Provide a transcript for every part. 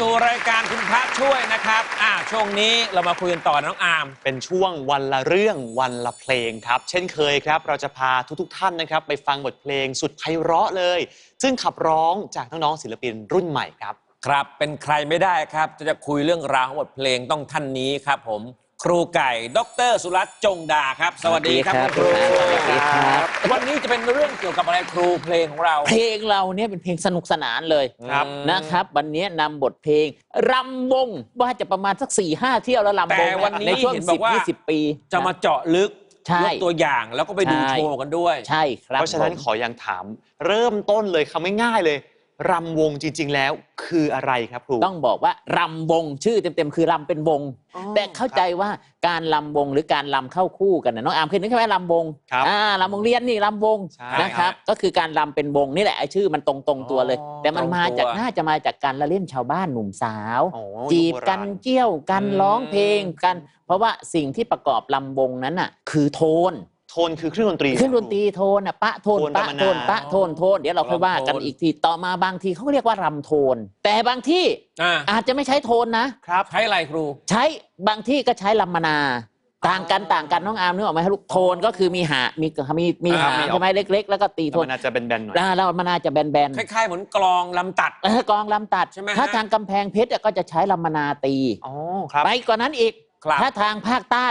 สู่รายการคุณพระช่วยนะครับอ่าช่วงนี้เรามาคุยกันต่อน้องอาร์ม เป็นช่วงวันละเรื่องวันละเพลงครับ เช่นเคยครับ เราจะพาทุกๆท่านนะครับ ไปฟังบทเพลงสุดไพเราะเลย ซึ่งขับร้องจากน้องๆศิลปินรุ่นใหม่ครับ ครับ เป็นใครไม่ได้ครับ จะจะคุยเรื่องราวของบทเพลงต้องท่านนี้ครับผม ครูไก่ ดร สุรัตน์จงดาครับ สวัสดีครับสวัสดีณครูครับสวัสดีครับ วันนี้จะเป็นเรื่องเกี่ยวกับอะไรครูเพลงของเรา เพลงเราเนี่ยเป็นเพลงสนุกสนานเลยครับนะครับ วันนี้นำบทเพลงรำวงว่าจะประมาณสัก4ี่ห้าเที่ยวแล้วรำวแต่งวันนี้ในช่วงเห็นบสิอบกว่ายี่สิบปี จะมาเจาะลึกใช่ยกตัวอย่างแล้วก็ไปดูใช่โชว์กันด้วย ใช่ครับเพราะฉะนั้นผมขออย่างถาม เริ่มต้นเลยคำง่ายๆเลย รำวงจริง ๆ แล้วคืออะไรครับครู ต้องบอกว่ารำวงชื่อเต็มๆคือรำเป็นวง อ๋อแต่เข้าใจว่าการลำวงหรือการลำเข้าคู่กันนะน้องอาร์มเคยนึกไหมลำวงครับอ่าลำวงเรียนนี่ลำวงใช่นะครับ ก็คือการลำเป็นวงนี่แหละไอ้ชื่อมันตรงตรงๆตัวเลย อ๋อแต่มันมาตรงตัวจากน่าจะมาจากการละเล่นชาวบ้านหนุ่มสาว โอ้จีบยุคโราณกันเจี้ยวกันอืม ร้องเพลงกัน เพราะว่าสิ่งที่ประกอบลำวงนั้นน่ะคือโทน โทนคือเครื่องดนตรีเครื่องดนตรีโทนน่ะปะโทนโทนปะธรรมดาโทนปะโทนโทนเดี๋ยวเราค่อยว่ากันรำโทนอีกทีต่อมาบางทีเขาก็เรียกว่ารำโทน แต่บางที่อ่าอาจจะไม่ใช้โทนนะครับใช้อะไรครู ใช้บางที่ก็ใช้ลำมนาต่างกันอ๋อต่างกันน้องอาร์มนึกออกไหมลูกโทนก็คือมีหามีมีมีอ่าหามีออกใช่ไหมเล็ก ๆ แล้วก็ตีแต่โทนมันอาจจะเป็นแบนๆหน่อยอ่าแล้วมันนาจะแบนคล้ายๆเหมือนกลองลำตัดๆเออกองลำตัดใช่ไหมฮะถ้าทางกำแพงเพชรก็จะใช้ลำมนาตีอ๋อครับไปกว่านั้นอีกครับถ้าทางภาคใต้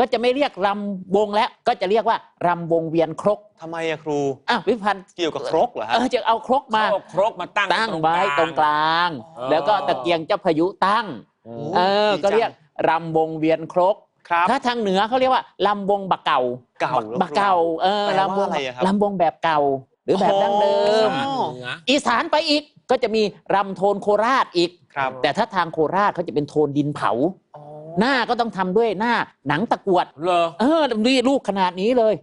ก็จะไม่เรียกรำวงแล้ว ก็จะเรียกว่ารำวงเวียนครกทำไมอะครูอะวิพันธ์เกี่ยวกับครกเหรอฮะเออจะเอาครกมาเขาเอาครกมาตั้งตั้งไว้ตรงกลางอ๋อแล้วก็ตะเกียงเจ้าพายุตั้งอืโอ้มเออดีจังก็เรียกรำวงเวียนครกครับถ้าทางเหนือเขาเรียกว่าลำวงบะเก่าเก่าหรอครูบะเก่าเออแปลว่าลำวงอะไรอะครับลำวงแบบเก่า หรือแบบดั้งเดิมอ๋อเหนืออีสานไปอีกก็จะมีรำโทนโคราชอีกครับแต่ถ้าทางโคราชเขาจะเป็นโทนดินเผาอ๋อ หน้าก็ต้องทำด้วยหน้าหนังตะกรวดเหรอเออนี่ลูกขนาดนี้เลย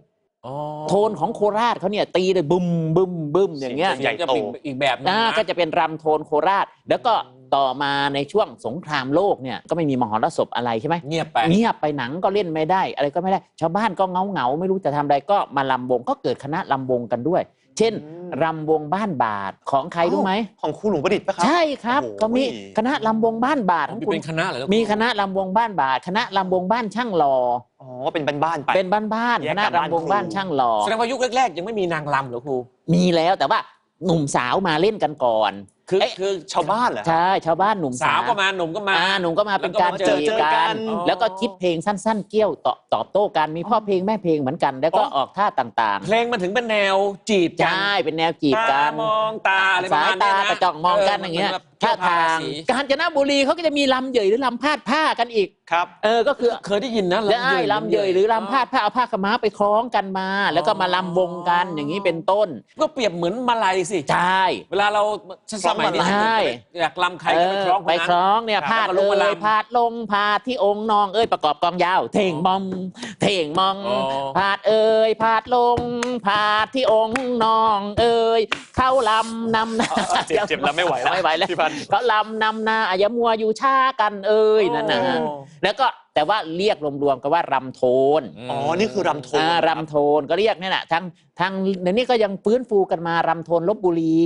อ๋อโทนของโคราชเขาเนี่ยตีเลยบึมบึมบึมอย่างเงี้ยใหญ่จะโตเป็นอีกแบบหนึงอ่านะก็จะเป็นรำโทนโคราช แล้วก็ต่อมาในช่วงสงครามโลกเนี่ยก็ไม่มีมหรสพอะไรใช่ไหมเงียบไปเงียบไปหนังก็เล่นไม่ได้ อะไรก็ไม่ได้ ชาวบ้านก็เงาเงาๆไม่รู้จะทำอะไรก็มาลำวงก็เกิดคณะลำวงกันด้วย เช่นอืมรำวงบ้านบาทของใครรู้ไหม ของครูหลวงประดิษฐ์ปะครับใช่ครับโอ้โห ก็มีคณะลำวงบ้านบาทของมีคุณเป็นคณะเหรอมีคณะลำวงบ้านบาท คณะลำวงบ้านช่างหล่ออ๋อเป็นบ้านๆไป เป็นบ้านๆแยคกณะกับบ้านลำวงครูบ้านช่างหล่อแสดงว่ายุคแรกๆ ยังไม่มีนางรำเหรอครู มีแล้วแต่ว่าหนุ่มสาวมาเล่นกันก่อน คือเอ๊ะคือชาวบ้านเหรอฮะใช่ชาวบ้านหนุ่มสาสาววก็มาหนุ่มก็มาอ่าหนุ่มก็มาเป็นการแล้วก็มาเจจีอบเจอกักันนอ๋อแล้วก็คิดเพลงสั้น ๆ เกี่ยวตอบตอบโต้กันมีพ่อเพลงแม่เพลงเหมือนกัน แล้วก็อ๋อออกท่าต่างเพลงมันถึงเป็นแนวจีบๆกันใช่เป็นแนวจีบกัตานมองตาอะไรประสายมาณเนี้ตายนะกระจ่องมองกันอย่างเงี้ยแบบท่าเกี่ยวพทางสีกาญจนบุรีเขาก็จะมีลำเหยยหรือลำพาดผ้ากันอีก ครับเออก็คือเคยได้ยินนะได้ลำเหยยหรือลำพาดผ้าเอาผ้าขาวม้าไปคล้องกันมา แล้วก็มาลำวงกันอย่างนี้เป็นต้น ก็เปรียบเหมือนมาลัยสิใช่เวลาเราสมัยนี้ใช่อยากลำใครก็ไปคล้องคนไปนั้นคล้องเนี่ยครับพาดแล้วก็ลเลงมายลำพาดลงพาดที่องค์นองเอ้ยประกอบกองยาว เท่งมอม เท่งมองอ๋อพาดเอ้ยพาดลงพาดที่องค์นอง เอ้ยเข้าลำนำหน้าเจ็บเจ็บแล้วไม่ไหวแล้วไม่ไหวแล้วพี่พันธุ์เขาลำนำหน้าอย่ามัวอยู่ช้ากันเอ้ยนั่นนะโอ้แล้วก็ แต่ว่าเรียกรวมๆกันว่ารำโทนอ๋อ นี่คือรำโทนอ่ารำโทนก็เรียกนี่แหละทั้งทั้งเดี๋ยวนี้ก็ยังฟื้นฟูกันมารำโทนลบบุรี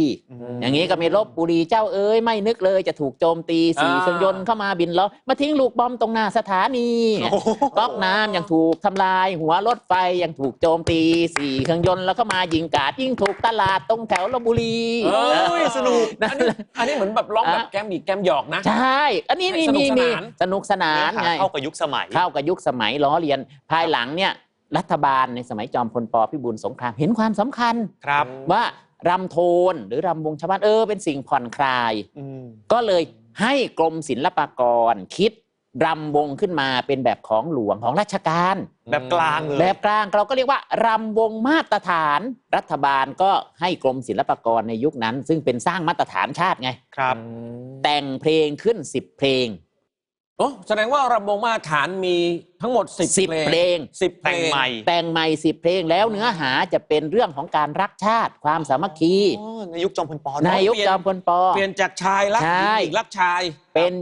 มอย่างนี้ก็มีลบบุรีเจ้าเอ้ยไม่นึกเลยจะถูกโจมตีสี่อ่าเครื่องยนต์เข้ามาบินล้อมาทิ้งลูกบอมตรงหน้าสถานีโอ้โหก๊อกน้ำยังถูกทำลาย หัวรถไฟยังถูกโจมตีสี่เครื่องยนต์แล้วก็มายิงกาดยิงถูกตลาดตรงแถวลบบุรีเอ้ยสนุกอันนี้อันนี้เหมือนแบบร้องแบบอะแกมบีแกมหยอกนะใช่อันนี้มีสนุมีกสมีนานสนุกสนานเนื้อหาไงเข้ากับยุคสมัย เข้ากับยุคสมัยล้อเลียนภายหลังเนี่ยรัฐบาลในสมัยจอมพลปพิบูลสงครามเห็นความสำคัญครับว่ารำโทนหรือรำวงชาวบ้านเออเป็นสิ่งผ่อนคลายอืมก็เลยให้กรมศิลปากรคิดรำวงขึ้นมาเป็นแบบของหลวงของราชการ แบบกลางเลยแบบกลางเราก็เรียกว่ารำวงมาตรฐาน รัฐบาลก็ให้กรมศิลปากรในยุคนั้น ซึ่งเป็นสร้างมาตรฐานชาติไงครับ แต่งเพลงขึ้น10เพลง โอ้แสดงว่ารำวงมาตรฐานมีทั้งหมด 10 10เพลงสิบเพลแต่งงใหม่ แต่งใหม่10เพลงแล้วเนื้อหาจะเป็นเรื่องของการรักชาติความสามัคคีอ๋อในยุคจอมพลปในยุคจอมพลปเปลี่ยนจากชายรักหใช่ ญิงหญิงรักชาย เป็น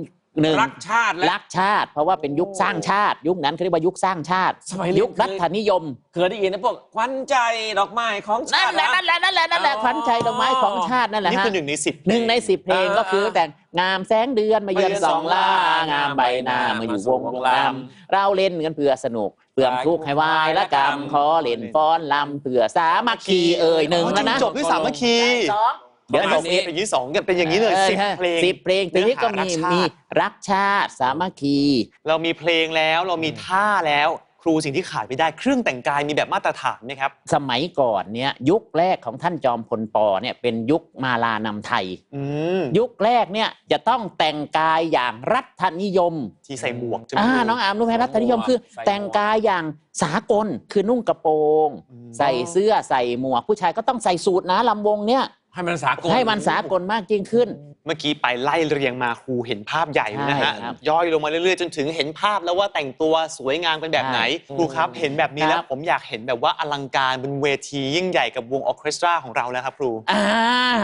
หนึ่งรักชาติและ รักชาติ เพราะว่าเป็นยุคสร้างชาติ ยุคนั้นเขาเรียกว่ายุคสร้างชาติ สมัยเรียน ยุครัฐนิยมเคยได้ยินนะพวกควันใจดอกไม้ของชานั่นติ แหละนั่นแหละนั่นแหละนั่นแหละอ๋อ ขวัญใจดอกไม้ของชาตินั่นแหละนี่ฮะคือหนึ่งในสิบ หนึ่งในสิบเพลงอ่าก็คือแต่งงามแสงเดือนมาเยือนมาเยือนสองล่าสองล่างามใบหน้ามาอยู่วงมาสู่ววงงลลำเราเล่นกันเพื่อสนุกเพื่อทุกข์ให้วายละกรรมขอเล่นฟ้อนลำเพื่อสามัคคีเอ่ยหนึ่งแล้วนะจบด้วยสามัคคี สอง เดี๋ยวประจมาบณนี้อย่างนี้สองกันเป็นอย่างนี้เลยสิบเพลงสิบเพลงทีนี้ก็มีเนื้อหารักชาติมีรักชาติสามัคคี เรามีเพลงแล้วเรามีท่าแล้วครูสิ่งที่ขาดไม่ได้เครื่องแต่งกายมีแบบมาตรฐานไหมครับ สมัยก่อนเนี่ยยุคแรกของท่านจอมพลปอเนี่ยเป็นยุคมาลานำไทยอืมยุคแรกเนี่ยจะต้องแต่งกายอย่างรัฐนิยม ที่ใส่หมวกใช่ไหมอ่าครูน้องอามรู้ไหมรัฐนิยมคือใส่หมวกแต่งกายอย่างสากลคือนุ่งกระโปรงอืมใส่เสื้อใส่หมวกผู้ชายก็ต้องใส่สูทนะลำวงเนี่ย ให้มันสากล ให้มันสากลมากยิ่งขึ้น เมื่อกี้ไปไล่เรียงมาครูเห็นภาพใหญ่เลยนะฮะ ใช่ครับย่อยลงมาเรื่อยๆ จนถึงเห็นภาพแล้วว่าแต่งตัวสวยงามกันแบบไหน ใช่ครูครับเห็นแบบนี้แล้ควรับผมอยากเห็นแบบว่าอลังการบนเวทียิ่งใหญ่กับวงออร์เคสตราของเราแล้วครับครู อ่า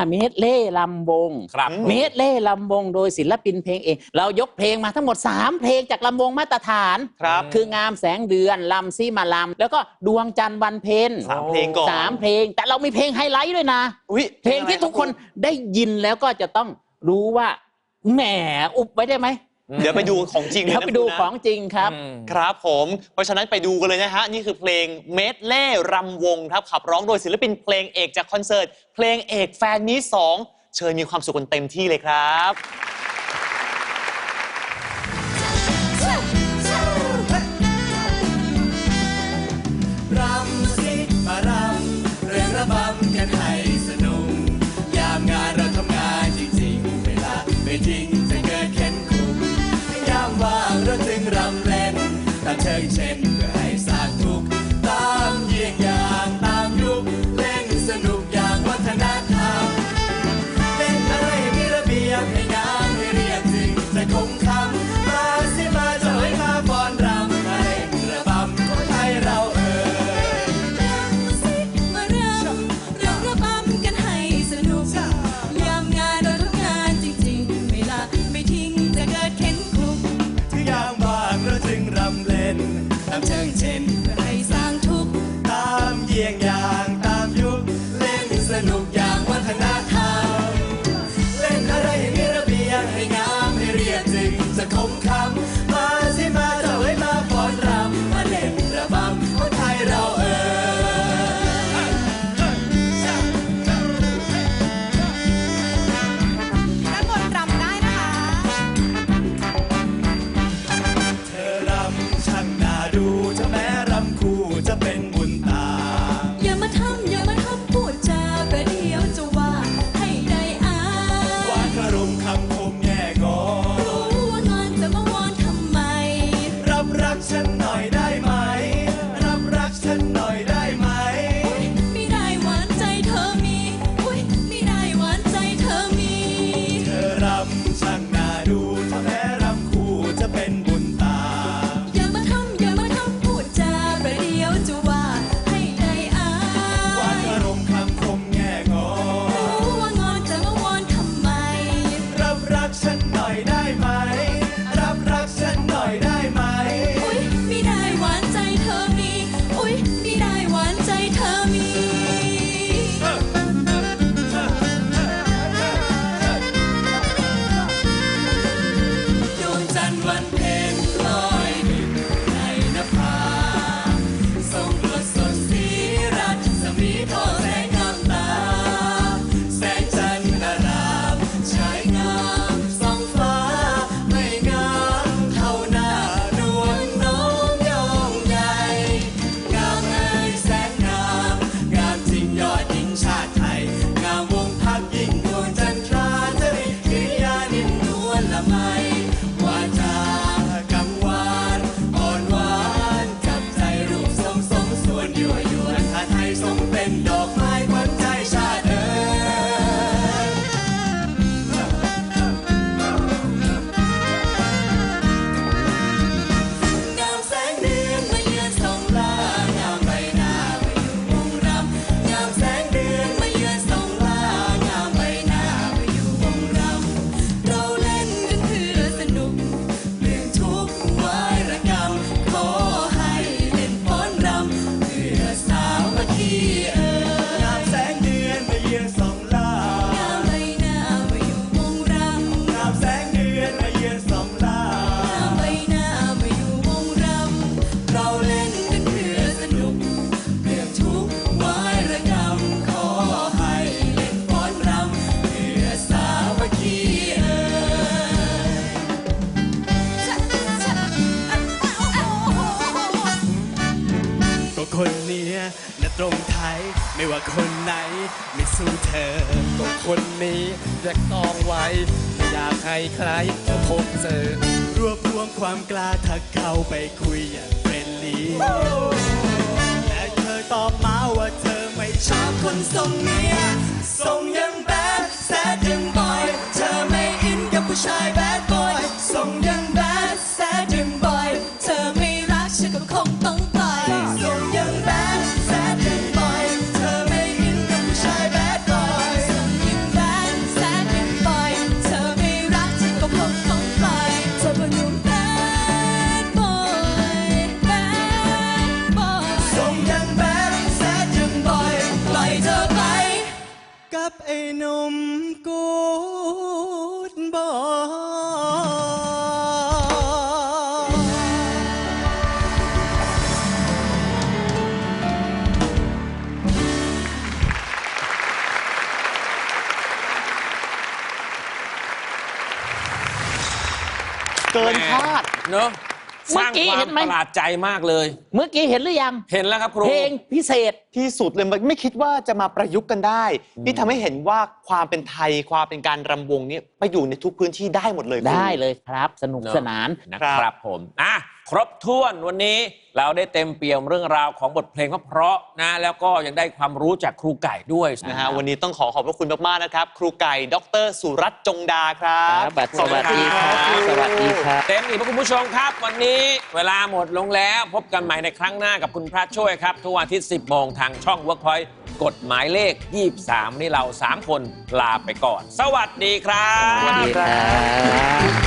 เมดเล่ลำวงครับอืมเมดเล่ลำวงโดยศิลปินเพลงเอง เรายกเพลงมาทั้งหมด 3 เพลงจากลำวงมาตรฐานครับคืองามแสงเดือนลำซีมาลำแล้วก็ดวงจันทร์วันเพ็ญสามเพลงก่อนสามเพลงแต่เรามีเพลงไฮไลท์ด้วยนะ อุ๊ยเพลงที่ทุกคนได้ยินแล้วก็จะต้องรู้ว่าแหมอุบไว้ได้ไหมเดี๋ยวไปดูของจริงเลยเดี๋ยวนะไปดูครูนะของจริงครับอืมครับผม เพราะฉะนั้นไปดูกันเลยนะฮะ นี่คือเพลงเมดเล่รำวงครับ ขับร้องโดยศิลปินเพลงเอกจากคอนเสิร์ต เพลงเอกแฟนมีสองเชิญมีความสุขกันเต็มที่เลยครับ คนไหน ไม่สู้เธอก็คนนี้แยกต้องไว้ไม่อยากให้ใครมาพบเจอ รวบรวมความกล้าทักเข้าไปคุยอย่างเฟรนลี่และเธอตอบมาว่าเธอไม่ชอบคนทรงเนี้ยทรงยังแบดแซดยังบอย เธอไม่อินกับผู้ชายแบด เกินคาด เนอะสร้างเมื่อกี้ควาเห็มนไหม ประหลาดใจมากเลย เมื่อกี้เห็นหรือยัง เห็นแล้วครับครู เพลงพิเศษ ที่สุดเลยมันไม่คิดว่าจะมาประยุกต์กันได้นี่ทำให้เห็นว่าความเป็นไทยความเป็นการรำวงเนี่ยไปอยู่ในทุกพื้นที่ได้หมดเลยคุณ ได้เลยครับ สนุกเนอะสนาน นะครับผมอะครบถ้วนวันนี้เราได้เต็มเปี่ยมเรื่องราวของบทเพลงเพราะๆนะ แล้วก็ยังได้ความรู้จากครูไก่ด้วยนะฮะ วันนี้ต้องขอขอบพระคุณมาก ๆ นะครับ ครูไก่ ดร สุรัตน์จงดาครัครับบสวัสดีครับสวัสดีครับ เต็มอีกคุณผู้ชมครับ วันนี้เวลาหมดลงแล้ว พบกันใหม่ในครั้งหน้ากับคุณพระช่วยครับ ทุกวันอาทิตย์ 10โมงทางช่อง Workpoint กฎหมายเลข 23 นี่เรา 3 คนลาไปก่อน สวัสดีครับ สวัสดีครับ